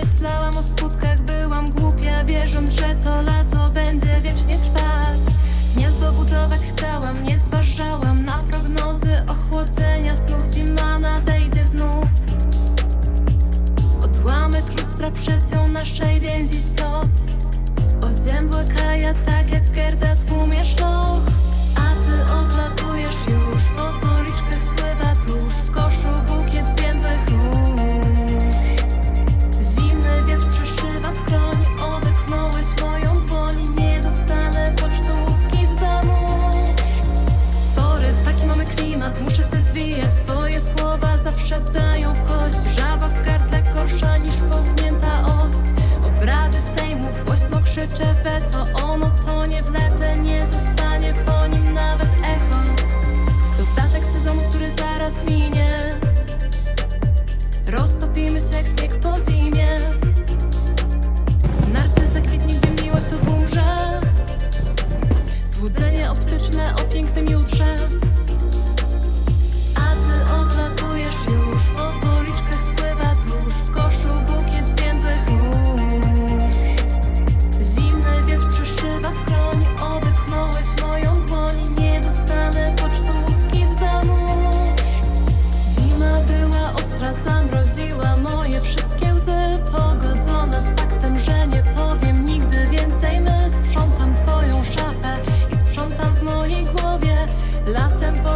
myślałam o skutkach, byłam głupia, wierząc, że to lato. krzyczę weto Ono to nie wletę, nie zostanie po nim nawet echo. Dodatek sezonu, który zaraz minie. Roztopimy się jak śnieg po zimie. Narcyz zakwitnie, gdy miłość obumrze. Złudzenie optyczne o pięknym już Latem tempo.